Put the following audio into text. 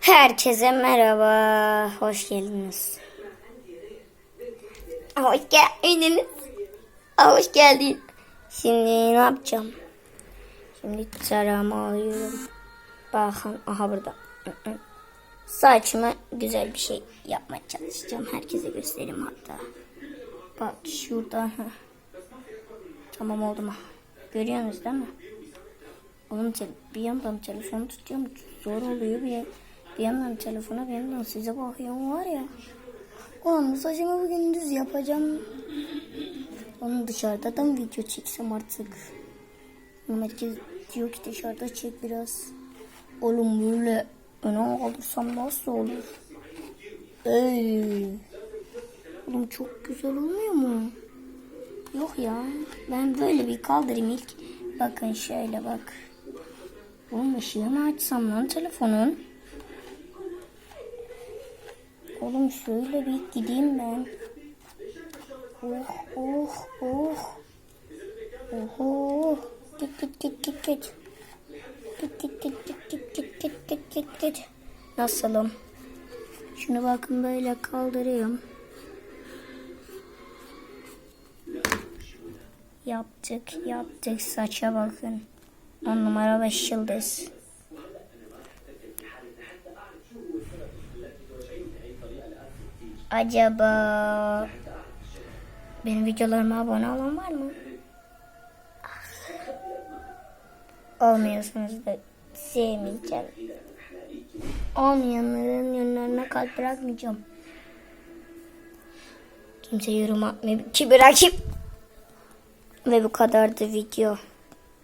Herkese merhaba. Hoş geldiniz. Hoş geldiniz. Hoş geldin. Şimdi ne yapacağım? Şimdi tarağımı alıyorum. Bakın aha burada. Saçıma güzel bir şey yapmaya çalışacağım. Herkese göstereyim hatta. Bak şuradan. heh. Tamam oldu mu? Görüyorsunuz değil mi? Oğlum te- bir yandan telefonu tutuyorum zor oluyor bir, bir yandan telefona bir yandan size bakıyorum var ya. Oğlum saçımı bugün düz yapacağım. Onu dışarıda da mı video çeksem artık? Oğlum herkes diyor ki dışarıda çek biraz. Oğlum böyle öne kaldırsam nasıl olur? Ey. Oğlum çok güzel olmuyor mu? Yok ya. Ben böyle bir kaldırayım ilk. Bakın şöyle bak. Oğlum ışığını açsam lan telefonun. Oğlum şöyle bir gideyim ben. Oh oh oh. Oho. Git git git git git. Git git git git git git git git git git. Nasılım? Şunu bakın böyle kaldırıyorum. Yaptık yaptık saça bakın. On numara beş yıldız. Acaba benim videolarıma abone olan var mı? Olmuyorsunuz da sevmeyeceğim. Olmayanların yönlerine kalp bırakmayacağım. Kimse yorum atmıyor ki bırakayım. Ve bu kadardı video.